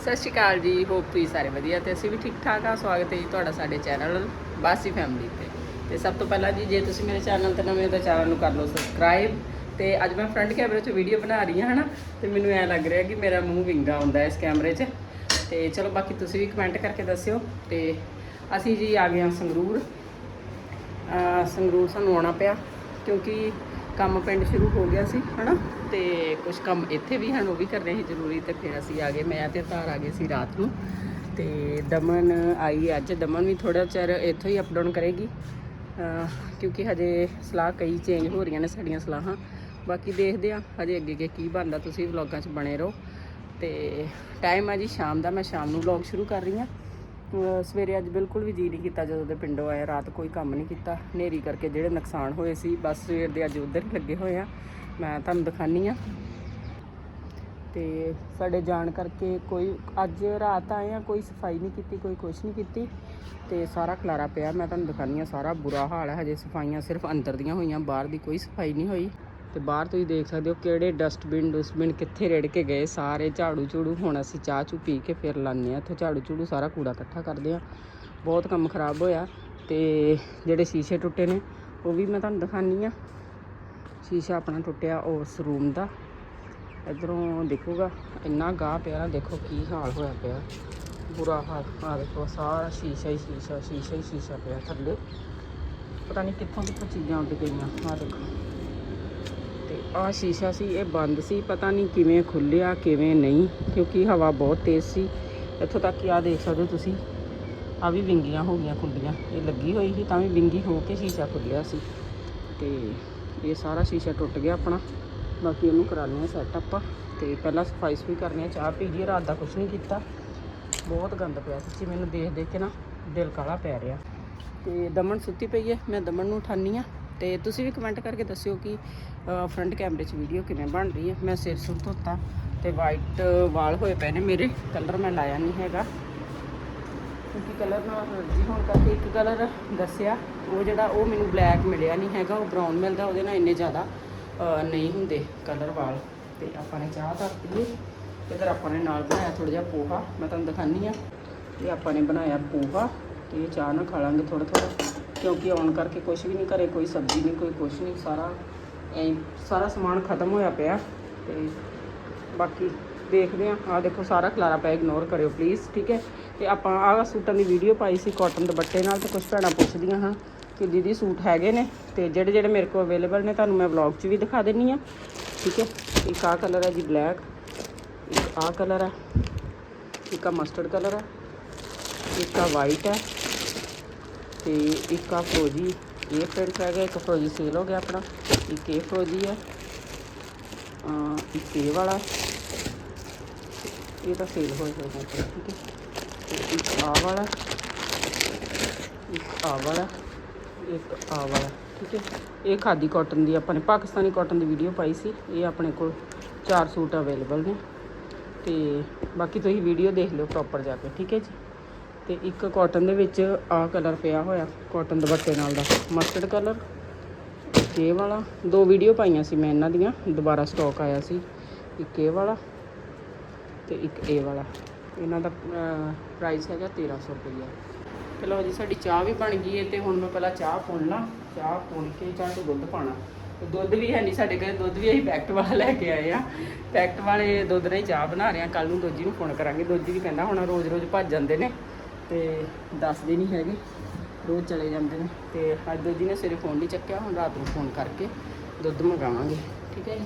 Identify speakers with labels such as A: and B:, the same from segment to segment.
A: ਸਤਿ ਸ਼੍ਰੀ ਅਕਾਲ ਜੀ ਹੋਪ ਤੁਸੀਂ ਸਾਰੇ ਵਧੀਆ ਤੇ ਅਸੀਂ ਵੀ ਠੀਕ ਠਾਕ ਆ, ਸਵਾਗਤ ਹੈ ਜੀ ਤੁਹਾਡਾ ਸਾਡੇ ਚੈਨਲ ਬਾਸੀ ਫੈਮਿਲੀ ਤੇ। ਤੇ ਸਭ ਤੋਂ ਪਹਿਲਾਂ ਜੀ, ਜੇ ਤੁਸੀਂ ਮੇਰੇ ਚੈਨਲ ਤੇ ਨਵੇਂ ਹੋ ਤਾਂ ਚੈਨਲ ਨੂੰ ਕਰ ਲਓ ਸਬਸਕ੍ਰਾਈਬ ਤੇ ਅੱਜ ਮੈਂ ਫਰੰਟ ਕੈਮਰੇ 'ਚ ਵੀਡੀਓ ਬਣਾ ਰਹੀ ਹਾਂ, ਹਨਾ? ਤੇ ਮੈਨੂੰ ਐ ਲੱਗ ਰਿਹਾ ਕਿ ਮੇਰਾ ਮੂੰਹ ਵਿੰਗਾ ਹੁੰਦਾ ਇਸ ਕੈਮਰੇ 'ਚ। ਤੇ ਚਲੋ ਬਾਕੀ ਤੁਸੀਂ ਵੀ ਕਮੈਂਟ ਕਰਕੇ ਦੱਸਿਓ। ਤੇ ਅਸੀਂ ਜੀ ਆ ਗਏ ਹਾਂ ਸੰਗਰੂਰ। ਸੰਗਰੂਰ ਸਾਨੂੰ ਆਉਣਾ ਪਿਆ ਕਿਉਂਕਿ ਕੰਮ ਪਿੰਡ ਸ਼ੁਰੂ ਹੋ ਗਿਆ ਸੀ, ਹਨਾ? ਤੇ ਕੁਝ ਕੰਮ ਇੱਥੇ ਵੀ ਹਨ, ਉਹ ਵੀ ਕਰਨੇ ਸੀ ਜ਼ਰੂਰੀ, ਤੇ ਫਿਰ ਅਸੀਂ ਆ ਗਏ, ਮੈਂ ਤੇ ਤਾਰ ਆ ਗਏ ਸੀ ਰਾਤ ਨੂੰ। ਤੇ ਦਮਨ ਆਈ ਅੱਜ, ਦਮਨ ਵੀ ਥੋੜਾ ਚਿਰ ਇੱਥੋਂ ਹੀ ਅਪਡਾਊਨ ਕਰੇਗੀ। ਕਿਉਂਕਿ ਹਜੇ ਸਲਾਹ ਕਈ ਚੇਂਜ ਹੋ ਰਹੀਆਂ ਨੇ ਸਾਡੀਆਂ ਸਲਾਹਾਂ। ਬਾਕੀ ਦੇਖਦੇ ਆ ਹਜੇ ਅੱਗੇ ਅੱਗੇ ਕੀ ਬਣਦਾ, ਤੁਸੀਂ ਵਲੌਗਾਂ 'ਚ ਬਣੇ ਰਹੋ। ਤੇ ਟਾਈਮ ਆ ਜੀ, ਸ਼ਾਮ ਦਾ, ਮੈਂ ਸ਼ਾਮ ਨੂੰ ਵਲੌਗ ਸ਼ੁਰੂ ਕਰ ਰਹੀ ਹਾਂ। ਸਵੇਰੇ ਅੱਜ ਬਿਲਕੁਲ ਵੀ ਜੀ ਨਹੀਂ ਕੀਤਾ ਜਦੋਂ ਦੇ ਪਿੰਡੋਂ ਆਏ ਰਾਤ ਕੋਈ ਕੰਮ ਨਹੀਂ ਕੀਤਾ। ਹਨੇਰੀ ਕਰਕੇ ਜਿਹੜੇ ਨੁਕਸਾਨ ਹੋਏ ਸੀ, ਬਸ ਸਵੇਰ ਦੇ ਅੱਜ ਉਧਰ ਹੀ ਲੱਗੇ ਹੋਏ ਆ। ਮੈਂ ਤੁਹਾਨੂੰ ਦਿਖਾਨੀ ਆ। ਤੇ ਸਾਡੇ ਜਾਣ ਕਰਕੇ ਕੋਈ ਅੱਜ ਰਾਤ ਆਏ ਆ, ਕੋਈ ਸਫ਼ਾਈ ਨਹੀਂ ਕੀਤੀ, ਕੋਈ ਕੁਛ ਨਹੀਂ ਕੀਤੀ। ਤੇ ਸਾਰਾ ਖਲਾਰਾ ਪਿਆ, ਮੈਂ ਤੁਹਾਨੂੰ ਦਿਖਾਨੀ ਆ, ਸਾਰਾ ਬੁਰਾ ਹਾਲ ਹੈ ਹਜੇ। ਸਫਾਈਆਂ ਸਿਰਫ ਅੰਦਰ ਦੀਆਂ ਹੋਈਆਂ, ਬਾਹਰ ਦੀ ਕੋਈ ਸਫ਼ਾਈ ਨਹੀਂ ਹੋਈ। ਤੇ ਬਾਹਰ ਤੁਸੀਂ ਦੇਖ ਸਕਦੇ ਹੋ ਕਿਹੜੇ ਡਸਟਬਿਨ ਡਸਟਬਿਨ ਕਿੱਥੇ ਰੇੜ ਕੇ ਗਏ। ਸਾਰੇ ਝਾੜੂ ਝੂੜੂ ਹੁਣ ਅਸੀਂ ਚਾਹ ਚੂ ਪੀ ਕੇ ਫਿਰ ਲਾਉਂਦੇ ਆ ਇੱਥੇ ਝਾੜੂ ਝੂੜੂ ਸਾਰਾ ਕੂੜਾ ਇਕੱਠਾ ਕਰਦੇ ਆ ਬਹੁਤ ਕੰਮ ਖਰਾਬ ਹੋਇਆ ਤੇ ਜਿਹੜੇ ਸ਼ੀਸ਼ੇ ਟੁੱਟੇ ਨੇ, ਉਹ ਵੀ ਮੈਂ ਤੁਹਾਨੂੰ ਦਿਖਾਨੀ ਆ ਸ਼ੀਸ਼ਾ ਆਪਣਾ ਟੁੱਟਿਆ ਉਸ ਰੂਮ ਦਾ। ਇਧਰੋਂ ਦੇਖੂਗਾ, ਇੰਨਾ ਗਾਹ ਪਿਆ ਦੇਖੋ ਕੀ ਹਾਲ ਹੋਇਆ ਪਿਆ। ਬੁਰਾ ਹਾਲ। ਆ ਦੇਖੋ, ਸਾਰਾ ਸ਼ੀਸ਼ਾ ਹੀ ਸ਼ੀਸ਼ਾ ਸ਼ੀਸ਼ਾ ਹੀ ਸ਼ੀਸ਼ਾ ਪਿਆ ਥੱਲੇ। ਪਤਾ ਨਹੀਂ ਕਿੱਥੋਂ ਕਿੱਥੋਂ ਚੀਜ਼ਾਂ ਉੱਡ ਗਈਆਂ। ਆ ਦੇਖੋ। ਤੇ ਆ ਸ਼ੀਸ਼ਾ ਸੀ, ਇਹ ਬੰਦ ਸੀ, ਪਤਾ ਨਹੀਂ ਕਿਵੇਂ ਖੁੱਲਿਆ, ਕਿਵੇਂ ਨਹੀਂ, ਕਿਉਂਕਿ ਹਵਾ ਬਹੁਤ ਤੇਜ਼ ਸੀ। ਇੱਥੋਂ ਤੱਕ ਕਿ ਆ ਦੇਖ ਸਕਦੇ ਹੋ ਤੁਸੀਂ। ਆ ਵੀ ਵਿੰਗੀਆਂ ਹੋ ਗਈਆਂ ਕੁੰਡੀਆਂ ਇਹ ਲੱਗੀ ਹੋਈ ਸੀ ਤਾਂ ਵੀ ਵਿੰਗੀ ਹੋ ਕੇ ਸ਼ੀਸ਼ਾ ਖੁੱਲਿਆ ਸੀ। ਤੇ ਇਹ ਸਾਰਾ ਸ਼ੀਸ਼ਾ ਟੁੱਟ ਗਿਆ ਆਪਣਾ, ਬਾਕੀ ਇਹਨੂੰ ਕਰਾਉਂਦੇ ਆ ਸੈੱਟ ਆਪਾਂ ਤੇ ਪਹਿਲਾਂ ਸਫ਼ਾਈ ਸਫ਼ਾਈ ਕਰਨੀ ਆ, ਚਾਹ ਪੀ ਜੀ ਰਾਤ ਦਾ ਕੁਝ ਨਹੀਂ ਕੀਤਾ। ਬਹੁਤ ਗੰਦ ਪਿਆ ਸੱਚੀ ਮੈਨੂੰ ਦੇਖ ਦੇਖ ਕੇ ਨਾ ਦਿਲ ਕਾਲਾ ਪੈ ਰਿਹਾ। ਤੇ ਦਮਨ ਸੁੱਤੀ ਪਈ ਹੈ, ਮੈਂ ਦਮਨ ਨੂੰ ਉਠਾਨੀ ਆ ਤੇ ਤੁਸੀਂ ਵੀ ਕਮੈਂਟ ਕਰਕੇ ਦੱਸਿਓ ਕਿ ਫਰੰਟ ਕੈਮਰੇ 'ਚ ਵੀਡੀਓ ਕਿਵੇਂ ਬਣ ਰਹੀ ਹੈ। ਮੈਂ ਸਿਰ ਸੁਰ ਧੋਤਾ ਤੇ ਵਾਈਟ ਵਾਲ ਹੋਏ ਪਏ ਨੇ ਮੇਰੇ ਕਲਰ ਮੈਂ ਲਾਇਆ ਨਹੀਂ ਹੈਗਾ। ਕਿਉਂਕਿ ਕਲਰ ਨਾਲ ਅਲਰਜੀ ਹੋਣ ਕਰਕੇ ਇੱਕ ਕਲਰ ਦੱਸਿਆ ਉਹ ਜਿਹੜਾ, ਉਹ ਮੈਨੂੰ ਬਲੈਕ ਮਿਲਿਆ ਨਹੀਂ ਹੈਗਾ, ਉਹ ਬਰਾਊਨ ਮਿਲਦਾ, ਉਹਦੇ ਨਾਲ ਇੰਨੇ ਜ਼ਿਆਦਾ ਨਹੀਂ ਹੁੰਦੇ ਕਲਰ ਵਾਲ। ਤੇ ਆਪਾਂ ਨੇ ਚਾਹ ਧਰਤੀ ਇਧਰ ਆਪਾਂ ਨੇ ਨਾਲ ਬਣਾਇਆ ਥੋੜਾ ਜਿਹਾ ਪੋਹਾ। ਮੈਂ ਤੁਹਾਨੂੰ ਦਿਖਾਨੀ ਆ ਇਹ ਆਪਾਂ ਨੇ ਬਣਾਇਆ ਪੋਹਾ। ਤੇ ਚਾਹ ਨਾਲ ਖਾ ਲਾਂਗੇ ਥੋੜਾ ਥੋੜਾ ਕਿਉਂਕਿ ਆਉਣ ਕਰਕੇ ਕੁਝ ਵੀ ਨਹੀਂ, ਘਰੇ ਕੋਈ ਸਬਜ਼ੀ ਨਹੀਂ, ਕੋਈ ਕੁਝ ਨਹੀਂ, ਸਾਰਾ ਐਂ ਸਾਰਾ ਸਮਾਨ ਖਤਮ ਹੋਇਆ ਪਿਆ। ਤੇ ਬਾਕੀ ਦੇਖਦੇ ਆ ਆ ਦੇਖੋ, ਸਾਰਾ ਖਲਾਰਾ ਪਿਆ ਇਗਨੋਰ ਕਰਿਓ ਪਲੀਜ਼ ਠੀਕ ਹੈ? ਤੇ ਆਪਾਂ ਆਹ ਸੂਟਾਂ ਦੀ ਵੀਡੀਓ ਪਾਈ ਸੀ ਕਾਟਨ ਦੁਪੱਟੇ ਨਾਲ ਤੇ ਕੁਝ ਭੈਣਾਂ ਪੁੱਛਦੀਆਂ ਹਾਂ ਕਿ ਦੀਦੀ ਸੂਟ ਹੈਗੇ ਨੇ ਤੇ ਜਿਹੜੇ ਜਿਹੜੇ ਮੇਰੇ ਕੋਲ ਅਵੇਲੇਬਲ ਨੇ, ਤੁਹਾਨੂੰ ਮੈਂ ਵਲੌਗ 'ਚ ਵੀ ਦਿਖਾ ਦਿੰਨੀ ਆ ਠੀਕ ਹੈ? ਇੱਕ ਆਹ ਕਲਰ ਹੈ ਜੀ ਬਲੈਕ ਇੱਕ ਆਹ ਕਲਰ ਹੈ, ਇੱਕ ਆ ਮਸਟਰਡ ਕਲਰ ਹੈ, ਇੱਕ ਆ ਵਾਈਟ ਹੈ। ਤੇ ਇੱਕ ਆ ਫਰੋਜੀ, ਇਹ ਫਰੈਂਡਸ ਹੈਗਾ ਇੱਕ ਫਰੋਜੀ ਸੇਲ ਹੋ ਗਿਆ ਆਪਣਾ, ਇੱਕ ਇਹ ਫਰੋਜੀ ਹੈ, ਅਹ ਇੱਕ ਇਹ ਵਾਲਾ। ਇਹ ਤਾਂ ਸੇਲ ਹੋ ਜਾਊਗਾ ਠੀਕ ਹੈ। ਇੱਕ ਆ ਵਾਲਾ, ਇੱਕ ਆ ਵਾਲਾ, ਇੱਕ ਆ ਵਾਲਾ, ਠੀਕ ਹੈ। ਇਹ ਖਾਦੀ ਕਾਟਨ ਦੀ, ਆਪਾਂ ਨੇ ਪਾਕਿਸਤਾਨੀ ਕਾਟਨ ਦੀ ਵੀਡੀਓ ਪਾਈ ਸੀ, ਇਹ ਆਪਣੇ ਕੋਲ ਚਾਰ ਸੂਟ ਅਵੇਲੇਬਲ ਨੇ। ਤੇ ਬਾਕੀ ਤੁਸੀਂ ਵੀਡੀਓ ਦੇਖ ਲਿਓ ਪ੍ਰੋਪਰ ਜਾ ਕੇ, ਠੀਕ ਹੈ ਜੀ। ਤੇ ਇੱਕ ਕਾਟਨ ਦੇ ਵਿੱਚ ਆਹ ਕਲਰ ਪਿਆ ਹੋਇਆ ਕਾਟਨ ਦੁਪੱਟੇ ਨਾਲ ਦਾ ਮਸਟਰਡ ਕਲਰ ਇਹ ਵਾਲਾ। ਦੋ ਵੀਡੀਓ ਪਾਈਆਂ ਸੀ ਮੈਂ ਇਹਨਾਂ ਦੀਆਂ, ਦੁਬਾਰਾ ਸਟਾਕ ਆਇਆ ਸੀ। ਇੱਕ ਇਹ ਵਾਲਾ ਤੇ ਇੱਕ ਇਹ ਵਾਲਾ। ਇਹਨਾਂ ਦਾ ਪ੍ਰਾਈਸ ਹੈਗਾ 1300 ਰੁਪਈਆ। ਚਲੋ ਜੀ, ਸਾਡੀ ਚਾਹ ਵੀ ਬਣ ਗਈ ਹੈ ਤੇ ਹੁਣ ਮੈਂ ਪਹਿਲਾਂ ਚਾਹ ਪੁਣ ਲਾਂ ਚਾਹ ਪੁਣ ਕੇ ਚਾਹ ਤੋਂ ਦੁੱਧ ਪਾਣਾ ਤੇ ਦੁੱਧ ਵੀ ਹੈ ਨਹੀਂ ਸਾਡੇ ਘਰੇ, ਦੁੱਧ ਵੀ ਅਸੀਂ ਪੈਕਟ ਵਾਲਾ ਲੈ ਕੇ ਆਏ ਆ। ਪੈਕਟ ਵਾਲੇ ਦੁੱਧ ਨਾਲ ਹੀ ਚਾਹ ਬਣਾ ਰਹੇ ਆ। ਕੱਲ ਨੂੰ ਦੋਜੀ ਨੂੰ ਫੋਨ ਕਰਾਂਗੇ। ਦੋਜੀ ਵੀ ਕਹਿੰਦਾ ਹੁਣ ਰੋਜ਼-ਰੋਜ਼ ਭੱਜ ਜਾਂਦੇ ਨੇ। ਤੇ ਦੱਸਦੇ ਨਹੀਂ ਹੈਗੇ। ਰੋਜ਼ ਚਲੇ ਜਾਂਦੇ ਨੇ ਤੇ ਅੱਜ ਦੋਜੀ ਨੇ ਸਵੇਰੇ ਫੋਨ ਨਹੀਂ ਚੱਕਿਆ, ਹੁਣ ਰਾਤ ਨੂੰ ਫੋਨ ਕਰਕੇ ਦੁੱਧ ਮੰਗਾਵਾਂਗੇ। ਠੀਕ ਹੈ ਜੀ।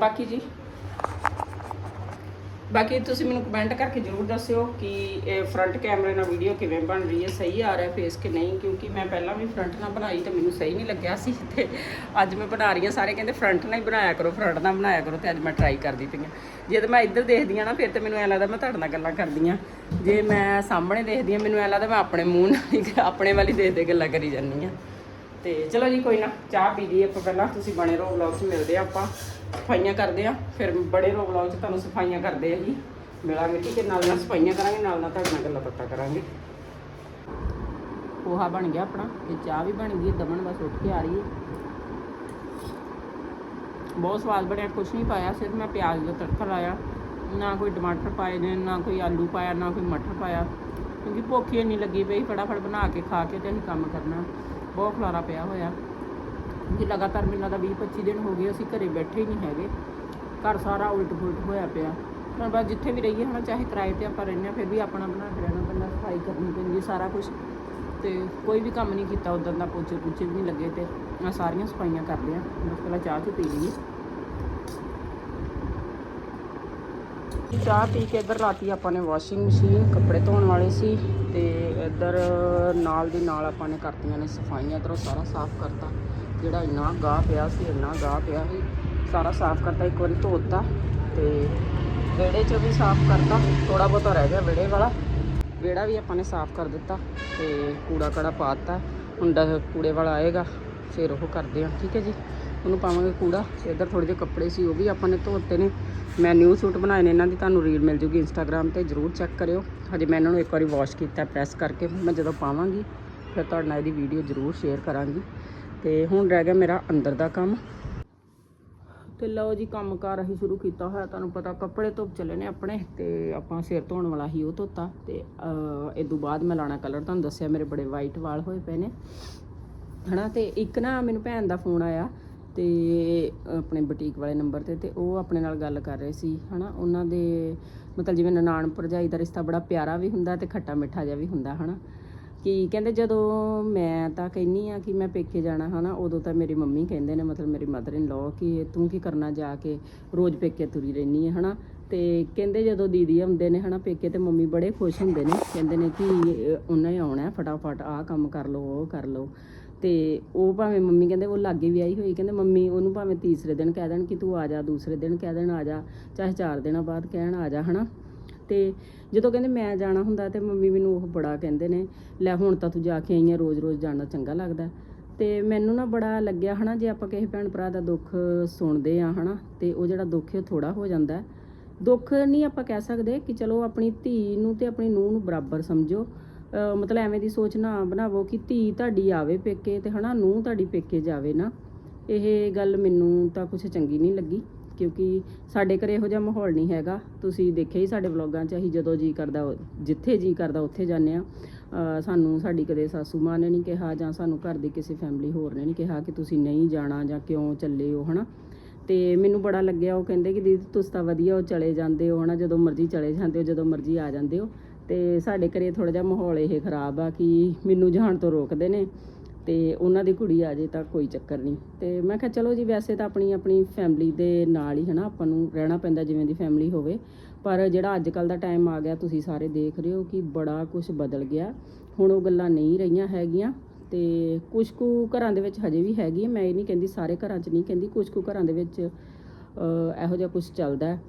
A: ਬਾਕੀ ਜੀ ਬਾਕੀ ਤੁਸੀਂ ਮੈਨੂੰ ਕਮੈਂਟ ਕਰਕੇ ਜਰੂਰ ਦੱਸਿਓ ਕਿ ਇਹ ਫਰੰਟ ਕੈਮਰੇ ਨਾਲ ਵੀਡੀਓ ਕਿਵੇਂ ਬਣ ਰਹੀ ਹੈ, ਸਹੀ ਆ ਰਿਹਾ ਫੇਸ ਕਿ ਨਹੀਂ? ਕਿਉਂਕਿ ਮੈਂ ਪਹਿਲਾਂ ਵੀ ਫਰੰਟ ਨਾਲ ਬਣਾਈ ਤਾਂ ਮੈਨੂੰ ਸਹੀ ਨਹੀਂ ਲੱਗਿਆ ਸੀ ਤੇ ਅੱਜ ਮੈਂ ਬਣਾ ਰਹੀ ਹਾਂ, ਸਾਰੇ ਕਹਿੰਦੇ ਫਰੰਟ ਨਾਲ ਹੀ ਬਣਾਇਆ ਕਰੋ ਫਰੰਟ ਨਾਲ ਬਣਾਇਆ ਕਰੋ ਤੇ ਅੱਜ ਮੈਂ ਟਰਾਈ ਕਰਦੀ ਪਈ ਹਾਂ। ਜੇ ਤਾਂ ਮੈਂ ਇੱਧਰ ਦੇਖਦੀ ਹਾਂ ਨਾ, ਫਿਰ ਤਾਂ ਮੈਨੂੰ ਐ ਲੱਗਦਾ ਮੈਂ ਤੁਹਾਡੇ ਨਾਲ ਗੱਲਾਂ ਕਰਦੀ ਹਾਂ। ਜੇ ਮੈਂ ਸਾਹਮਣੇ ਦੇਖਦੀ ਹਾਂ, ਮੈਨੂੰ ਐ ਲੱਗਦਾ ਮੈਂ ਆਪਣੇ ਮੂੰਹ ਨਾਲ ਹੀ ਆਪਣੇ ਵਾਲੀ ਦੇਖ ਦੇ ਗੱਲਾਂ ਕਰੀ ਜਾਂਦੀ ਹਾਂ। ਤੇ ਚਲੋ ਜੀ, ਕੋਈ ਨਾ, ਚਾਹ ਪੀ ਲਈ ਆਪਾਂ ਪਹਿਲਾਂ, ਤੁਸੀਂ ਬਣੇ ਰਹੋ ਵਲੌਗ 'ਚ, ਮਿਲਦੇ ਆ ਆਪਾਂ। ਸਫਾਈਆਂ ਕਰਦੇ ਆ। ਫਿਰ ਬੜੇ ਰਹੋ ਵਲੌਗ 'ਚ ਤੁਹਾਨੂੰ ਸਫਾਈਆਂ ਕਰਦੇ ਆ ਜੀ। ਮਿਲਾਂਗੇ ਠੀਕ ਹੈ ਨਾਲ ਨਾਲ ਸਫਾਈਆਂ ਕਰਾਂਗੇ, ਨਾਲ ਨਾਲ ਤੁਹਾਡੇ ਨਾਲ ਗੱਲਾਂ ਬਾਤਾਂ ਕਰਾਂਗੇ। ਪੋਹਾ ਬਣ ਗਿਆ ਆਪਣਾ, ਤੇ ਚਾਹ ਵੀ ਬਣ ਗਈ, ਦਮਨ ਬਸ ਉੱਠ ਕੇ ਆ ਰਹੀ ਹੈ। ਬਹੁਤ ਸਵਾਦ ਬਣਿਆ, ਕੁਛ ਨਹੀਂ ਪਾਇਆ, ਸਿਰਫ ਮੈਂ ਪਿਆਜ਼ ਦਾ ਤੜਕਾ ਲਾਇਆ। ਨਾ ਕੋਈ ਟਮਾਟਰ ਪਾਏ ਨੇ, ਨਾ ਕੋਈ ਆਲੂ ਪਾਇਆ, ਨਾ ਕੋਈ ਮਟਰ ਪਾਇਆ। ਕਿਉਂਕਿ ਭੁੱਖ ਹੀ ਇੰਨੀ ਲੱਗੀ ਪਈ, ਫਟਾਫਟ ਬਣਾ ਕੇ ਖਾ ਕੇ ਤੇ ਅਸੀਂ ਕੰਮ ਕਰਨਾ। ਬਹੁਤ ਖਲਾਰਾ ਪਿਆ ਹੋਇਆ। ਕਿ ਲਗਾਤਾਰ ਮੈਨੂੰ ਲੱਗਦਾ 20 25 ਦਿਨ ਹੋ ਗਏ, ਅਸੀਂ ਘਰੇ ਬੈਠੇ ਹੀ ਨਹੀਂ ਹੈਗੇ। ਘਰ ਸਾਰਾ ਉਲਟ ਪੁਲਟ ਹੋਇਆ ਪਿਆ। ਪਰ ਬਸ ਜਿੱਥੇ ਵੀ ਰਹੀਏ, ਹੁਣ ਚਾਹੇ ਕਿਰਾਏ ਤੇ ਆਪਾਂ ਰਹਿੰਦੇ ਹਾਂ, ਫਿਰ ਵੀ ਆਪਣਾ ਬਣਾ ਕੇ ਰਹਿਣਾ ਪੈਂਦਾ, ਸਫ਼ਾਈ ਕਰਨੀ ਪੈਂਦੀ ਸਾਰਾ ਕੁਝ ਤੇ ਕੋਈ ਵੀ ਕੰਮ ਨਹੀਂ ਕੀਤਾ ਉਦੋਂ ਦਾ ਪੋਚੇ ਪੁੱਛੇ ਵੀ ਨਹੀਂ ਲੱਗੇ ਤੇ ਮੈਂ ਸਾਰੀਆਂ ਸਫਾਈਆਂ ਕਰਦੇ ਆ ਬਸ ਪਹਿਲਾਂ ਚਾਹ ਚ ਪੀ ਲਈਏ। ਚਾਹ ਪੀ ਕੇ ਇੱਧਰ ਲਾਤੀ ਆਪਾਂ ਨੇ ਵਾਸ਼ਿੰਗ ਮਸ਼ੀਨ, ਕੱਪੜੇ ਧੋਣ ਵਾਲੇ ਸੀ ਤੇ ਇੱਧਰ ਨਾਲ ਦੀ ਨਾਲ ਆਪਾਂ ਨੇ ਕਰਤੀਆਂ ਨੇ ਸਫਾਈਆਂ, ਇੱਧਰੋਂ ਸਾਰਾ ਸਾਫ਼ ਕਰਤਾ। ਜਿਹੜਾ ਇੰਨਾ ਗਾਹ ਪਿਆ ਸੀ, ਇੰਨਾ ਗਾਹ ਪਿਆ ਸੀ। ਸਾਰਾ ਸਾਫ਼ ਕਰਤਾ, ਇੱਕ ਵਾਰੀ ਧੋਤਾ ਤੇ ਵਿਹੜੇ 'ਚ ਵੀ ਸਾਫ਼ ਕਰਤਾ। ਥੋੜਾ ਬਹੁਤਾ ਰਹਿ ਗਿਆ ਵਿਹੜੇ ਵਾਲਾ। ਵਿਹੜਾ ਵੀ ਆਪਾਂ ਨੇ ਸਾਫ਼ ਕਰ ਦਿੱਤਾ ਤੇ ਕੂੜਾ ਕੜਾ ਪਾਤਾ ਹੁਣ ਡ- ਕੂੜੇ ਵਾਲਾ ਆਏਗਾ, ਫਿਰ ਉਹ ਕਰਦੇ ਆ ਠੀਕ ਹੈ ਜੀ? ਉਹਨੂੰ ਪਾਵਾਂਗੇ ਕੂੜਾ। ਇੱਧਰ ਥੋੜੇ ਜਿਹੇ ਕੱਪੜੇ ਸੀ, ਉਹ ਵੀ ਆਪਾਂ ਨੇ ਧੋਤੇ ਨੇ। ਮੈਂ ਨਿਊ ਸੂਟ ਬਣਾਏ ਨੇ, ਇਹਨਾਂ ਦੀ ਤੁਹਾਨੂੰ ਰੀਲ ਮਿਲ ਜੂਗੀ ਇੰਸਟਾਗ੍ਰam ਤੇ, ਜਰੂਰ ਚੈੱਕ ਕਰਿਓ। ਹਜੇ ਮੈਂ ਇਹਨਾਂ ਨੂੰ ਇੱਕ ਵਾਰੀ ਵਾਸ਼ ਕੀਤਾ ਪ੍ਰੈਸ ਕਰਕੇ। ਮੈਂ ਜਦੋਂ ਪਾਵਾਂਗੀ, ਫਿਰ ਤੁਹਾਡੇ ਨਾਲ ਇਹਦੀ ਵੀਡੀਓ ਜਰੂਰ ਸ਼ੇਅਰ ਕਰਾਂਗੀ। ਤੇ ਹੁਣ ਰਹਿ ਗਿਆ ਮੇਰਾ ਅੰਦਰ ਦਾ ਕੰਮ। ਤੇ ਲਓ ਜੀ ਕੰਮ ਕਾਰ ਅਸੀਂ ਸ਼ੁਰੂ ਕੀਤਾ ਹੋਇਆ। ਤੁਹਾਨੂੰ ਪਤਾ ਕੱਪੜੇ ਧੁੱਪ ਚਲੇ ਨੇ ਆਪਣੇ, ਤੇ ਆਪਾਂ ਸਿਰ ਧੋਣ ਵਾਲਾ ਹੀ ਉਹ ਧੋਤਾ। ਤੇ ਇਹ ਤੋਂ ਬਾਅਦ ਮੈਂ ਲਾਣਾ ਕਲਰ ਤੁਹਾਨੂੰ ਦੱਸਿਆ, ਮੇਰੇ ਬੜੇ ਵਾਈਟ ਵਾਲ ਹੋਏ ਪਏ ਨੇ। ਹਨਾ, ਤੇ ਇੱਕ ਨਾ ਮੈਨੂੰ ਭੈਣ ਦਾ ਫੋਨ ਆਇਆ, ਤੇ ਆਪਣੇ ਬੁਟੀਕ ਵਾਲੇ ਨੰਬਰ ਤੇ ਤੇ ਉਹ ਆਪਣੇ ਨਾਲ ਗੱਲ ਕਰ ਰਹੇ ਸੀ। ਹਨਾ, ਉਹਨਾਂ ਦੇ ਮਤਲਬ ਜਿਵੇਂ ਨਨਾਣ ਭਰਜਾਈ ਦਾ ਰਿਸ਼ਤਾ ਬੜਾ ਪਿਆਰਾ ਵੀ ਹੁੰਦਾ ਤੇ ਖੱਟਾ ਮਿੱਠਾ ਜਿਹਾ ਵੀ ਹੁੰਦਾ, ਹਨਾ। ਕਿ ਕਹਿੰਦੇ ਜਦੋਂ ਮੈਂ ਤਾਂ ਕਹਿੰਨੀ ਆ ਕਿ ਮੈਂ ਪੇਕੇ ਜਾਣਾ ਹਨਾ, ਉਦੋਂ ਤਾਂ ਮੇਰੀ ਮੰਮੀ ਕਹਿੰਦੇ ਨੇ, ਮਤਲਬ ਮੇਰੀ ਮਦਰ ਇਨ ਲਾਅ ਕਿ ਤੂੰ ਕੀ ਕਰਨਾ ਜਾ ਕੇ ਰੋਜ਼ ਪੇਕੇ ਤੁਰੀ ਰਹਿਨੀ ਹੈ ਹਨਾ। ਤੇ ਕਹਿੰਦੇ ਜਦੋਂ ਦੀਦੀ ਆਉਂਦੇ ਨੇ ਹਨਾ ਪੇਕੇ ਤੇ ਮੰਮੀ ਬੜੇ ਖੁਸ਼ ਹੁੰਦੇ ਨੇ, ਕਹਿੰਦੇ ਨੇ ਕਿ ਉਹਨਾਂ ਹੀ ਆਉਣਾ ਫਟਾਫਟ, ਆਹ ਕੰਮ ਕਰ ਲਓ, ਉਹ ਕਰ ਲਓ। ਤੇ ਉਹ ਭਾਵੇਂ ਮੰਮੀ ਕਹਿੰਦੇ ਉਹ ਲਾਗੇ ਵੀ ਆਈ ਹੋਈ, ਕਹਿੰਦੇ ਮੰਮੀ ਉਹਨੂੰ ਭਾਵੇਂ ਤੀਸਰੇ ਦਿਨ ਕਹਿ ਦੇਣ ਕਿ ਤੂੰ ਆ ਜਾ, ਦੂਸਰੇ ਦਿਨ ਕਹਿ ਦੇਣ ਆ ਜਾ, ਚਾਹੇ ਚਾਰ ਦਿਨਾਂ ਬਾਅਦ ਕਹਿਣ ਆ ਜਾ ਹਨਾ। ਤੇ ਜਦੋਂ ਕਹਿੰਦੇ ਮੈਂ ਜਾਣਾ ਹੁੰਦਾ ਤੇ ਮੰਮੀ ਮੈਨੂੰ ਉਹ ਬੜਾ ਕਹਿੰਦੇ ਨੇ, ਲੈ ਹੁਣ ਤਾਂ ਤੂੰ ਜਾ ਕੇ ਆਈ ਆ, ਰੋਜ਼-ਰੋਜ਼ ਜਾਣਾ ਚੰਗਾ ਲੱਗਦਾ। ਤੇ ਮੈਨੂੰ ਨਾ ਬੜਾ ਲੱਗਿਆ ਹਨਾ, ਜੇ ਆਪਾਂ ਕਿਸੇ ਭੈਣ ਭਰਾ ਦਾ ਦੁੱਖ ਸੁਣਦੇ ਆ ਹਨਾ, ਤੇ ਉਹ ਜਿਹੜਾ ਦੁੱਖ ਹੈ ਥੋੜਾ ਹੋ ਜਾਂਦਾ। ਦੁੱਖ ਨਹੀਂ ਆਪਾਂ ਕਹਿ ਸਕਦੇ ਕਿ ਚਲੋ ਆਪਣੀ ਧੀ ਨੂੰ ਤੇ ਆਪਣੀ ਨੂੰਹ ਨੂੰ ਬਰਾਬਰ ਸਮਝੋ। ਮਤਲਬ ਐਵੇਂ ਦੀ ਸੋਚ ਨਾ ਬਣਾਵੋ ਕਿ ਧੀ ਤੁਹਾਡੀ ਆਵੇ ਪੇਕੇ ਤੇ ਹਨਾ, ਨੂੰਹ ਤੁਹਾਡੀ ਪੇਕੇ ਜਾਵੇ ਨਾ। ਇਹ ਗੱਲ ਮੈਨੂੰ ਤਾਂ ਕੁਝ ਚੰਗੀ ਨਹੀਂ ਲੱਗੀ। ਕਿਉਂਕਿ ਸਾਡੇ ਘਰੇ ਇਹੋ ਜਿਹਾ ਮਾਹੌਲ ਨਹੀਂ ਹੈਗਾ। ਤੁਸੀਂ ਦੇਖਿਆ ਹੀ ਸਾਡੇ ਵਲੌਗਾਂ 'ਚ, ਅਸੀਂ ਜਦੋਂ ਜੀ ਕਰਦਾ ਜਿੱਥੇ ਜੀ ਕਰਦਾ ਉੱਥੇ ਜਾਂਦੇ ਆ ਸਾਨੂੰ ਸਾਡੀ ਕਦੇ ਸਾਸੂ ਮਾਂ ਨੇ ਨਹੀਂ ਕਿਹਾ ਜਾਂ ਸਾਨੂੰ ਘਰ ਦੀ ਕਿਸੇ ਫੈਮਿਲੀ ਹੋਰ ਨੇ ਨਹੀਂ ਕਿਹਾ ਕਿ ਤੁਸੀਂ ਨਹੀਂ ਜਾਣਾ ਜਾਂ ਕਿਉਂ ਚੱਲੇ ਹੋ ਹਨਾ? ਤੇ ਮੈਨੂੰ ਬੜਾ ਲੱਗਿਆ, ਉਹ ਕਹਿੰਦੇ ਕਿ ਦੀਦੀ ਤੁਸੀਂ ਤਾਂ ਵਧੀਆ ਉਹ ਚਲੇ ਜਾਂਦੇ ਹੋ, ਹਨਾ? ਜਦੋਂ ਮਰਜ਼ੀ ਚਲੇ ਜਾਂਦੇ ਹੋ, ਜਦੋਂ ਮਰਜ਼ੀ ਆ ਜਾਂਦੇ ਹੋ। ਤੇ ਸਾਡੇ ਘਰੇ ਥੋੜਾ ਜਿਹਾ ਮਾਹੌਲ ਇਹ ਖਰਾਬ ਆ ਕਿ ਮੈਨੂੰ ਜਾਣ ਤੋਂ ਰੋਕਦੇ ਨੇ। ਤੇ ਉਹਨਾਂ ਦੀ ਕੁੜੀ ਆ ਜੇ ਤਾਂ ਕੋਈ ਚੱਕਰ ਨਹੀਂ। ਤੇ ਮੈਂ ਕਿਹਾ ਚਲੋ ਜੀ, ਵੈਸੇ ਤਾਂ ਆਪਣੀ ਆਪਣੀ ਫੈਮਿਲੀ ਦੇ ਨਾਲ ਹੀ ਹਨਾ, ਆਪਾਂ ਨੂੰ ਰਹਿਣਾ ਪੈਂਦਾ ਜਿਵੇਂ ਦੀ ਫੈਮਿਲੀ ਹੋਵੇ। ਪਰ ਜਿਹੜਾ ਅੱਜ ਕੱਲ ਦਾ ਟਾਈਮ ਆ ਗਿਆ, ਤੁਸੀਂ ਸਾਰੇ ਦੇਖ ਰਹੇ ਹੋ ਕਿ ਬੜਾ ਕੁਝ ਬਦਲ ਗਿਆ। ਹੁਣ ਉਹ ਗੱਲਾਂ ਨਹੀਂ ਰਹੀਆਂ ਹੈਗੀਆਂ ਤੇ ਕੁਝ ਕੁ ਘਰਾਂ ਦੇ ਵਿੱਚ ਹਜੇ ਵੀ ਹੈਗੀ ਮੈਂ ਇਹ ਨਹੀਂ ਕਹਿੰਦੀ ਸਾਰੇ ਘਰਾਂ 'ਚ ਨਹੀਂ ਕਹਿੰਦੀ ਕੁਝ ਕੁ ਘਰਾਂ ਦੇ ਵਿੱਚ ਇਹੋ ਜਿਹਾ ਕੁਝ ਚੱਲਦਾ ਹੈ।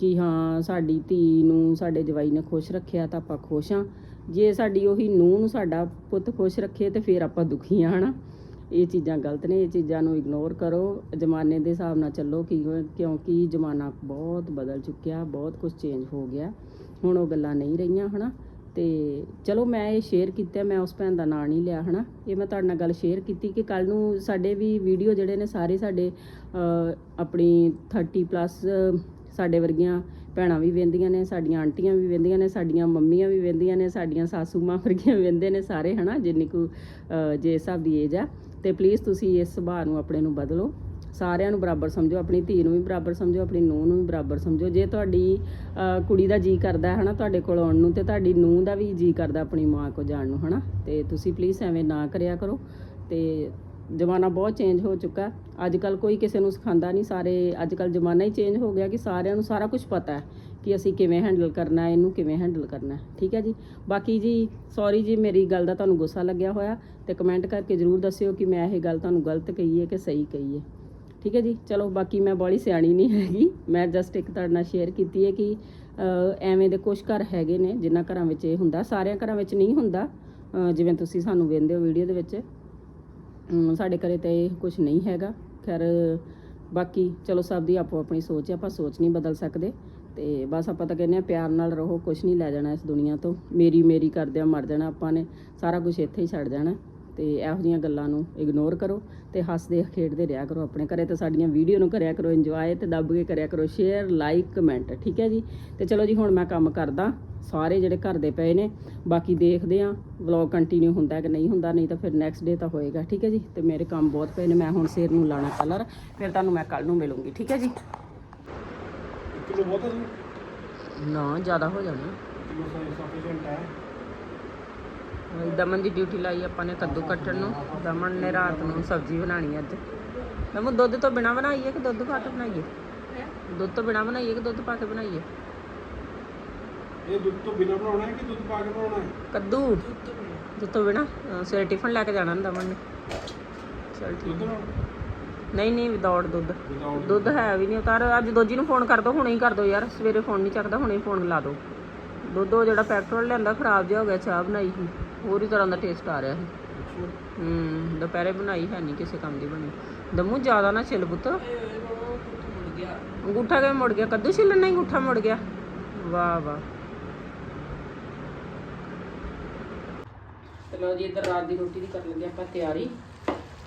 A: ਕਿ ਹਾਂ, ਸਾਡੀ ਧੀ ਨੂੰ, ਸਾਡੇ ਜਵਾਈ ਨੇ ਖੁਸ਼ ਰੱਖਿਆ ਤਾਂ ਆਪਾਂ ਖੁਸ਼ ਹਾਂ। ਜੇ ਸਾਡੀ ਉਹੀ ਨੂੰਹ ਨੂੰ ਸਾਡਾ ਪੁੱਤ ਖੁਸ਼ ਰੱਖੇ ਤੇ ਫਿਰ ਆਪਾਂ ਦੁਖੀ ਹਾਂ, ਹਨਾ? ਇਹ ਚੀਜ਼ਾਂ ਗਲਤ ਨੇ, ਇਹ ਚੀਜ਼ਾਂ ਨੂੰ ਇਗਨੋਰ ਕਰੋ। ਜ਼ਮਾਨੇ ਦੇ ਹਿਸਾਬ ਨਾਲ ਚੱਲੋ ਕਿ ਕਿਉਂਕਿ ਜ਼ਮਾਨਾ ਬਹੁਤ ਬਦਲ ਚੁੱਕਿਆ, ਬਹੁਤ ਕੁਝ ਚੇਂਜ ਹੋ ਗਿਆ। ਹੁਣ ਉਹ ਗੱਲਾਂ ਨਹੀਂ ਰਹੀਆਂ, ਹਨਾ? ਤੇ ਚਲੋ ਮੈਂ ਇਹ ਸ਼ੇਅਰ ਕੀਤਾ, ਮੈਂ ਉਸ ਭੈਣ ਦਾ ਨਾਂ ਨਹੀਂ ਲਿਆ, ਹਨਾ? ਇਹ ਮੈਂ ਤੁਹਾਡੇ ਨਾਲ ਗੱਲ ਸ਼ੇਅਰ ਕੀਤੀ ਕਿ ਕੱਲ ਨੂੰ ਸਾਡੇ ਵੀ ਵੀਡੀਓ ਜਿਹੜੇ ਨੇ ਸਾਰੇ ਸਾਡੇ ਆਪਣੀ 30 ਪਲੱਸ ਸਾਡੇ ਵਰਗੀਆਂ ਭੈਣਾਂ ਵੀ ਵੇਂਦੀਆਂ ਨੇ, ਸਾਡੀਆਂ ਆਂਟੀਆਂ ਵੀ ਵੇਂਦੀਆਂ ਨੇ, ਸਾਡੀਆਂ ਮੰਮੀਆਂ ਵੀ ਵੇਂਦੀਆਂ ਨੇ, ਸਾਡੀਆਂ ਸਾਸੂ ਮਾਂ ਵਰਗੀਆਂ ਵੇਂਦੇ ਨੇ ਸਾਰੇ, ਹਨਾ, ਜਿੰਨੀ ਕੁ ਜੇ ਹਿਸਾਬ ਦੀ ਏਜ ਆ। ਤੇ ਪਲੀਜ਼ ਤੁਸੀਂ ਇਸ ਸੁਭਾਅ ਨੂੰ ਆਪਣੇ ਨੂੰ ਬਦਲੋ। ਸਾਰਿਆਂ ਨੂੰ ਬਰਾਬਰ ਸਮਝੋ, ਆਪਣੀ ਧੀ ਨੂੰ ਵੀ ਬਰਾਬਰ ਸਮਝੋ, ਆਪਣੀ ਨੂੰਹ ਨੂੰ ਵੀ ਬਰਾਬਰ ਸਮਝੋ। ਜੇ ਤੁਹਾਡੀ ਕੁੜੀ ਦਾ ਜੀ ਕਰਦਾ ਹੈ ਨਾ ਤੁਹਾਡੇ ਕੋਲ ਆਉਣ ਨੂੰ, ਤੇ ਤੁਹਾਡੀ ਨੂੰਹ ਦਾ ਵੀ ਜੀ ਕਰਦਾ ਆਪਣੀ ਮਾਂ ਕੋ ਜਾਣ ਨੂੰ, ਹਨਾ। ਤੇ ਤੁਸੀਂ ਪਲੀਜ਼ ਐਵੇਂ ਨਾ ਕਰਿਆ ਕਰੋ। ਤੇ ਜ਼ਮਾਨਾ ਬਹੁਤ ਚੇਂਜ ਹੋ ਚੁੱਕਾ ਅੱਜ ਕੱਲ ਕੋਈ ਕਿਸੇ ਨੂੰ ਸਿਖਾਉਂਦਾ ਨਹੀਂ। ਸਾਰੇ ਅੱਜ ਕੱਲ ਜ਼ਮਾਨਾ ਹੀ ਚੇਂਜ ਹੋ ਗਿਆ ਕਿ ਸਾਰਿਆਂ ਨੂੰ ਸਾਰਾ ਕੁਝ ਪਤਾ ਹੈ ਕਿ ਅਸੀਂ ਕਿਵੇਂ ਹੈਂਡਲ ਕਰਨਾ ਹੈ, ਇਹਨੂੰ ਕਿਵੇਂ ਹੈਂਡਲ ਕਰਨਾ ਹੈ। ਠੀਕ ਹੈ ਜੀ? ਬਾਕੀ ਜੀ ਸੌਰੀ ਜੀ, ਮੇਰੀ ਗੱਲ ਦਾ ਤੁਹਾਨੂੰ ਗੁੱਸਾ ਲੱਗਿਆ ਹੋਇਆ ਤੇ ਕਮੈਂਟ ਕਰਕੇ ਜਰੂਰ ਦੱਸਿਓ ਕਿ ਮੈਂ ਇਹ ਗੱਲ ਤੁਹਾਨੂੰ ਗਲਤ ਕਹੀ ਹੈ ਕਿ ਸਹੀ ਕਹੀ ਹੈ। ਠੀਕ ਹੈ ਜੀ? ਚਲੋ, ਬਾਕੀ ਮੈਂ ਬੜੀ ਸਿਆਣੀ ਨਹੀਂ ਹੈਗੀ। ਮੈਂ ਜਸਟ ਇੱਕ ਤੁਹਾਡੇ ਨਾਲ ਸ਼ੇਅਰ ਕੀਤੀ ਹੈ ਕਿ ਐਵੇਂ ਦੇ ਕੁਝ ਘਰ ਹੈਗੇ ਨੇ, ਜਿਨ੍ਹਾਂ ਘਰਾਂ ਵਿੱਚ ਇਹ ਹੁੰਦਾ, ਸਾਰਿਆਂ ਘਰਾਂ ਵਿੱਚ ਨਹੀਂ ਹੁੰਦਾ। ਜਿਵੇਂ ਤੁਸੀਂ ਸਾਨੂੰ ਵੇਖਦੇ ਹੋ ਵੀਡੀਓ ਦੇ ਵਿੱਚ। ਸਾਡੇ ਘਰੇ ਤਾਂ ਇਹ ਕੁਝ ਨਹੀਂ ਹੈਗਾ। ਖੈਰ, ਬਾਕੀ ਚਲੋ ਸਭ ਦੀ ਆਪੋ ਆਪਣੀ ਸੋਚ ਹੈ ਆਪਾਂ ਸੋਚ ਨਹੀਂ ਬਦਲ ਸਕਦੇ। ਤੇ ਬਸ ਆਪਾਂ ਤਾਂ ਕਹਿੰਦੇ ਆ, ਪਿਆਰ ਨਾਲ ਰਹੋ ਕੁਝ ਨਹੀਂ ਲੈ ਜਾਣਾ ਇਸ ਦੁਨੀਆ ਤੋਂ। ਮੇਰੀ ਮੇਰੀ ਕਰਦਿਆਂ ਮਰ ਜਾਣਾ ਆਪਾਂ ਨੇ, ਸਾਰਾ ਕੁਝ ਇੱਥੇ ਹੀ ਛੱਡ ਜਾਣਾ। ਤੇ ਇਹੋ ਜਿਹੀਆਂ ਗੱਲਾਂ ਨੂੰ ਇਗਨੋਰ ਕਰੋ ਤੇ ਹੱਸਦੇ ਖੇਡਦੇ ਰਿਹਾ ਕਰੋ ਆਪਣੇ ਘਰੇ ਤੇ ਸਾਡੀਆਂ ਵੀਡੀਓ ਨੂੰ ਕਰਿਆ ਕਰੋ ਇੰਜੋਏ ਤੇ ਦੱਬ ਕੇ ਕਰਿਆ ਕਰੋ ਸ਼ੇਅਰ ਲਾਈਕ ਕਮੈਂਟ ਠੀਕ ਹੈ ਜੀ? ਤੇ ਚਲੋ ਜੀ, ਹੁਣ ਮੈਂ ਕੰਮ ਕਰਦਾ। ਸਾਰੇ ਜਿਹੜੇ ਘਰ ਦੇ ਪਏ ਨੇ ਬਾਕੀ ਦੇਖਦੇ ਆ ਵਲੌਗ ਕੰਟੀਨਿਊ ਹੁੰਦਾ ਹੈ ਕਿ ਨਹੀਂ ਹੁੰਦਾ ਨਹੀਂ ਤਾਂ ਫਿਰ ਨੈਕਸਟ ਡੇ ਤਾਂ ਹੋਏਗਾ ਠੀਕ ਹੈ ਜੀ? ਤੇ ਮੇਰੇ ਕੰਮ ਬਹੁਤ ਪਏ ਨੇ ਮੈਂ ਹੁਣ ਸਿਰ ਨੂੰ ਲਾਣਾ ਕਲਰ ਫਿਰ ਤੁਹਾਨੂੰ ਮੈਂ ਕੱਲ ਨੂੰ ਮਿਲੂੰਗੀ ਠੀਕ ਹੈ ਜੀ?
B: ਕਿਲੋ ਬਹੁਤ ਹੈ
A: ਨਾ ਜ਼ਿਆਦਾ ਹੋ ਜਾਣਾ।
B: ਕਿਲੋ ਸਫੀਸ਼ੀਐਂਟ ਹੈ
A: ਦਮਨ ਦੀ ਡਿਊਟੀ ਲਾਈ ਆਪਾਂ ਨੇ ਕੱਦੂ ਕੱਟਣ ਨੂੰ। ਦਮਨ ਨੇ ਰਾਤ ਨੂੰ ਸਬਜ਼ੀ ਬਣਾਣੀ ਅੱਜ। ਦਮਨ ਦੁੱਧ ਤੋਂ ਬਿਨਾ ਬਣਾਈਏ ਕਿ ਦੁੱਧ ਪਾ ਕੇ ਬਣਾਈਏ? ਦੁੱਧ ਤੋਂ ਬਿਨਾ ਬਣਾਈਏ ਕਿ ਦੁੱਧ ਪਾ ਕੇ ਬਣਾਈਏ?
B: ਇਹ ਦੁੱਧ ਤੋਂ ਬਿਨਾ ਬਣਾਉਣਾ ਹੈ ਕਿ ਦੁੱਧ ਪਾ ਕੇ ਬਣਾਉਣਾ ਹੈ?
A: ਕੱਦੂ? ਦੁੱਧ ਤੋਂ ਬਿਨਾ? ਸਵੇਰੇ ਟਿਫਨ ਲੈ ਕੇ ਜਾਣਾ ਹੁੰਦਾ ਦਮਨ ਨੇ। ਚਲ ਠੀਕ
B: ਦੁੱਧ ਨਾਲ?
A: ਨਹੀਂ ਨਹੀਂ ਵਿਦਆਊਟ ਦੁੱਧ।
B: ਵਿਦਆਊਟ
A: ਦੁੱਧ ਹੈ ਵੀ ਨਹੀਂ ਉਤਾਰ ਅੱਜ ਦੋਜੀ ਨੂੰ ਫੋਨ ਕਰ ਦੋ ਹੁਣੇ ਹੀ ਕਰ ਦੋ ਯਾਰ। ਸਵੇਰੇ ਫੋਨ ਨਹੀਂ ਚੱਕਦਾ ਹੁਣੇ ਹੀ ਫੋਨ ਲਾ ਦੋ। ਦੁੱਧ ਉਹ ਜਿਹੜਾ ਪੈਕਟ ਲਿਆਂਦਾ ਖਰਾਬ ਜਿਹਾ ਹੋ ਗਿਆ ਚਾਹ ਬਣਾਈ ਸੀ। ਹੋਰ ਹੀ ਤਰ੍ਹਾਂ ਦਾ ਟੇਸਟ ਆ ਰਿਹਾ ਸੀ। ਹੂੰ ਦੁਪਹਿਰੇ ਬਣਾਈ ਹੈ ਨਹੀਂ ਕਿਸੇ ਕੰਮ ਦੀ ਬਣੀ। ਦਮੂ ਜ਼ਿਆਦਾ ਨਾ ਛਿੱਲ ਪੁੱਤ। ਅੰਗੂਠਾ ਕਿਵੇਂ ਮੁੜ ਗਿਆ? ਕੱਦੂ ਛਿੱਲਣ ਨਾਲ ਹੀ ਅੰਗੂਠਾ ਮੁੜ ਗਿਆ। ਵਾਹ ਵਾਹ। ਚਲੋ ਜੀ ਇੱਧਰ ਰਾਤ ਦੀ ਰੋਟੀ ਦੀ ਕਰ ਲੈਂਦੇ ਆਪਾਂ ਤਿਆਰੀ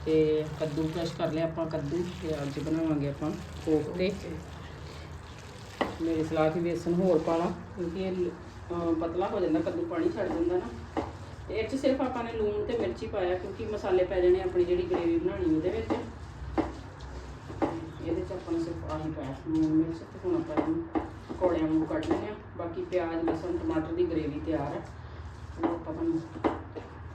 A: ਤੇ ਕੱਦੂ ਕ੍ਰਸ਼ ਕਰ ਲਿਆ ਆਪਾਂ ਕੱਦੂ ਤੇ ਅੱਜ ਬਣਾਵਾਂਗੇ ਆਪਾਂ ਕੋਫਤੇ। ਮੇਰੀ ਸਲਾਹ ਸੀ ਬੇਸਨ ਹੋਰ ਪਾਲਾ ਕਿਉਂਕਿ ਇਹ ਪਤਲਾ ਹੋ ਜਾਂਦਾ ਕੱਦੂ ਪਾਣੀ ਛੱਡ ਦਿੰਦਾ ਨਾ। ਤੇ ਇਹ 'ਚ ਸਿਰਫ ਆਪਾਂ ਨੇ ਲੂਣ ਤੇ ਮਿਰਚੀ ਪਾਇਆ ਕਿਉਂਕਿ ਮਸਾਲੇ ਪੈ ਜਾਣੇ ਆਪਣੀ ਜਿਹੜੀ ਗ੍ਰੇਵੀ ਬਣਾਉਣੀ ਉਹਦੇ ਵਿੱਚ। ਇਹਦੇ 'ਚ ਆਪਾਂ ਨੇ ਸਿਰਫ ਆਹੀ ਪਾਇਆ ਲੂਣ ਮਿਰਚ ਤੇ ਹੁਣ ਆਪਾਂ ਇਹਨੂੰ ਪਕੌੜਿਆਂ ਨੂੰ ਕੱਢ ਲੈਂਦੇ ਆ ਬਾਕੀ ਪਿਆਜ਼ ਲਸਣ ਟਮਾਟਰ ਦੀ ਗ੍ਰੇਵੀ ਤਿਆਰ ਹੈ। ਉਹ ਆਪਾਂ ਤੁਹਾਨੂੰ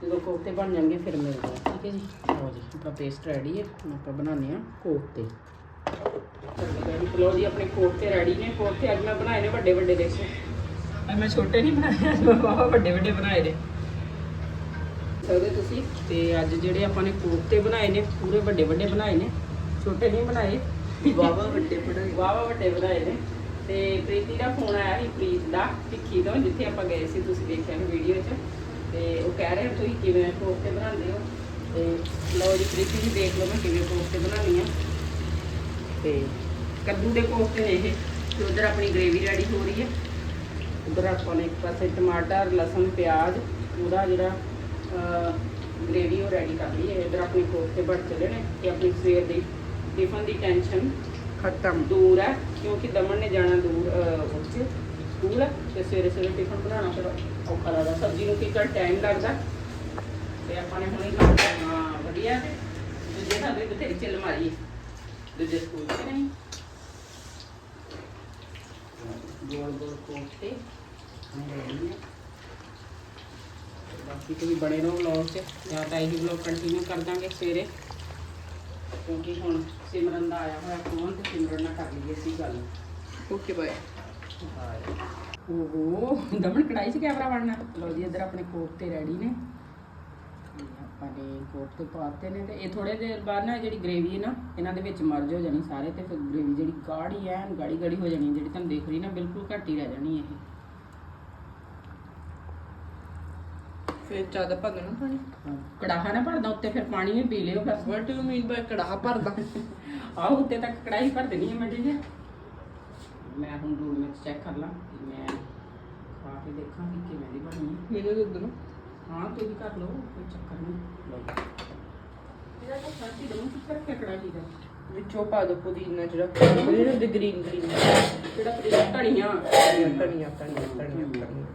A: ਜਦੋਂ ਕੋਫਤੇ ਬਣ ਜਾਣਗੇ ਫਿਰ ਮਿਲਦੇ ਆ ਠੀਕ ਹੈ ਜੀ? ਲਓ ਜੀ ਆਪਣਾ ਪੇਸਟ ਰੈਡੀ ਹੈ ਹੁਣ ਆਪਾਂ ਬਣਾਉਂਦੇ ਆ ਕੋਫਤੇ। ਲਓ ਜੀ ਆਪਣੇ ਕੋਫਤੇ ਰੈਡੀ ਨੇ। ਕੋਫਤੇ ਅੱਜ ਮੈਂ ਬਣਾਏ ਨੇ ਵੱਡੇ ਵੱਡੇ ਦੇਖੋ। ਅੱਜ ਮੈਂ ਛੋਟੇ ਨਹੀਂ ਬਣਾਏ ਅੱਜ ਮੈਂ ਬਾਬਾ ਵੱਡੇ ਵੱਡੇ ਬਣਾਏ ਨੇ। ਸਕਦੇ ਤੁਸੀਂ ਤੇ ਅੱਜ ਜਿਹੜੇ ਆਪਾਂ ਨੇ ਕੋਫਤੇ ਬਣਾਏ ਨੇ ਪੂਰੇ ਵੱਡੇ ਵੱਡੇ ਬਣਾਏ ਨੇ। ਛੋਟੇ ਨਹੀਂ ਬਣਾਏ।
C: ਵਾਵਾ ਵੱਡੇ ਬਣਾਏ।
A: ਵਾਵਾ ਵੱਡੇ ਬਣਾਏ ਨੇ। ਤੇ ਪ੍ਰੀਤੀ ਦਾ ਫੋਨ ਆਇਆ ਸੀ ਪ੍ਰੀਤ ਦਾ ਭਿੱਖੀ ਤੋਂ ਜਿੱਥੇ ਆਪਾਂ ਗਏ ਸੀ ਤੁਸੀਂ ਦੇਖਿਆ ਵੀਡੀਓ 'ਚ। ਤੇ ਉਹ ਕਹਿ ਰਹੇ ਤੁਸੀਂ ਕਿਵੇਂ ਕੋਫਤੇ ਬਣਾਉਂਦੇ ਹੋ? ਤੇ ਲਓ ਜੀ ਪ੍ਰੀਤੀ ਜੀ ਦੇਖ ਲਓ ਮੈਂ ਕਿਵੇਂ ਕੋਫਤੇ ਬਣਾਉਣੀ ਆ ਤੇ ਕੱਦੂ ਦੇ ਕੋਫਤੇ ਨੇ ਇਹ ਤੇ ਉਧਰ ਆਪਣੀ ਗ੍ਰੇਵੀ ਰੈਡੀ ਹੋ ਰਹੀ ਹੈ। ਉਧਰ ਆਪਾਂ ਨੇ ਇੱਕ ਪਾਸੇ ਟਮਾਟਰ ਲਸਣ ਪਿਆਜ਼ ਉਹਦਾ ਜਿਹੜਾ ਗ੍ਰੇਵੀ ਉਹ ਰੈਡੀ ਕਰ ਲਈ ਹੈ। ਇਧਰ ਆਪਣੇ ਕੋਫਤੇ ਬਣ ਚਲੇ ਨੇ ਇਹ ਆਪਣੀ ਸਵੇਰ ਦੀ ਟਿਫਨ ਦੀ ਟੈਨਸ਼ਨ
C: ਖਤਮ।
A: ਦੂਰ ਹੈ ਕਿਉਂਕਿ ਦਮਨ ਨੇ ਜਾਣਾ ਦੂਰ ਉੱਥੇ ਸਕੂਲ ਹੈ ਤੇ ਸਵੇਰੇ ਸਵੇਰੇ ਟਿਫਨ ਬਣਾਉਣਾ ਫਿਰ ਔਖਾ ਲੱਗਦਾ ਸਬਜ਼ੀ ਨੂੰ ਕਿੰਨਾ ਟਾਈਮ ਲੱਗਦਾ। ਤੇ ਆਪਾਂ ਨੇ ਹੁਣੇ ਕੰਮ ਕਰਨਾ ਵਧੀਆ ਤੇ। ਦੂਜੇ ਸਾਡੇ ਬਥੇਰੀ ਚੱਲ ਮਾਰੀ। ਦੂਜੇ ਸਕੂਲ ਚ ਨਹੀਂ। ਗੋਲ ਗੋਲ ਕੋਫਤੇ ਬਾਕੀ ਤੁਸੀਂ ਬਣੇ ਰਹੋ ਵਲੌਗ 'ਚ। ਜਾਂ ਤਾਂ ਇਹੀ ਵਲੌਗ ਕੰਟੀਨਿਊ ਕਰ ਦਾਂਗੇ ਸਵੇਰੇ। ਕਿਉਂਕਿ ਹੁਣ ਸਿਮਰਨ ਦਾ ਆਇਆ ਹੋਇਆ ਫੋਨ ਤੇ ਸਿਮਰਨ ਨਾਲ ਕਰ ਲਈਏ ਸੀ ਗੱਲ।
C: ਓਕੇ ਬਾਏ
A: ਓਹੋ ਦਮਨ ਕੜਾਈ 'ਚ ਕੈਮਰਾ ਵੜਨਾ? ਲਓ ਜੀ ਇੱਧਰ ਆਪਣੇ ਕੋਫਤੇ ਰੈਡੀ ਨੇ। ਤੇ ਆਪਾਂ ਨੇ ਕੋਫਤੇ ਪਾਤੇ ਨੇ ਤੇ ਇਹ ਥੋੜੇ ਦੇਰ ਬਾਅਦ ਨਾ ਜਿਹੜੀ ਗ੍ਰੇਵੀ ਹੈ ਨਾ ਇਹਨਾਂ ਦੇ ਵਿੱਚ ਮਰਜ ਹੋ ਜਾਣੀ ਸਾਰੇ ਤੇ ਫਿਰ ਗ੍ਰੇਵੀ ਜਿਹੜੀ ਗਾੜੀ ਐ ਗਾੜੀ ਗਾੜੀ ਹੋ ਜਾਣੀ ਜਿਹੜੀ ਤੁਹਾਨੂੰ ਦੇਖ ਰਹੀ ਨਾ ਬਿਲਕੁਲ ਘੱਟ ਹੀ ਰਹਿ ਜਾਣੀ ਇਹ।
C: ਫਿਰ ਜ਼ਿਆਦਾ ਭੰਗਣਾ ਪਾਣੀ?
A: ਹਾਂ, ਕੜਾਹਾ ਨਾ ਭਰਦਾ ਉੱਤੇ ਫਿਰ ਪਾਣੀ ਵੀ ਪੀ ਲਿਓ ਬਸ।
C: ਵਾਟ ਯੂ ਮੀਨ ਬਾਈ ਕੜਾਹ ਭਰਦਾ?
A: ਆਹ ਉੱਤੇ ਤੱਕ ਕੜਾਈ ਭਰ ਦੇਣੀ ਹੈ ਮੈਂ ਜੀ ਮੈਂ ਹੁਣ ਲੂਣ ਮਿਰਚ ਚੈੱਕ ਕਰ ਲਾਂ। ਤੇ ਕੇ ਦੇਖਾਂ ਕਿ ਕਿਵੇਂ ਦੀ ਬਣੀ। ਹੈ
C: ਮੈਨੂੰ ਦੁੱਧ ਨੂੰ।
A: ਹਾਂ ਤੁਸੀਂ ਕਰ ਲਓ ਕੋਈ ਚੱਕਰ ਨਹੀਂ। ਲਓ ਇਹਦਾ ਤਾਂ ਸਾਥੀ ਦਮ ਕਿੱਥੇ ਰੱਖਿਆ ਕੜਾਹੀ ਦਾ?
C: ਵਿੱਚੋਂ ਪਾ ਦੋ ਪੁਦੀਨਾ ਜਿਹੜਾ ਜਿਹੜਾ ਗ੍ਰੀਨ ਗ੍ਰੀਨ
A: ਜਿਹੜਾ ਪਨੀਰ ਧਣੀਆਂ
C: ਧਨੀਆ ਧਨੀਆ ਧਨੀਆ ਧਨੀਆ।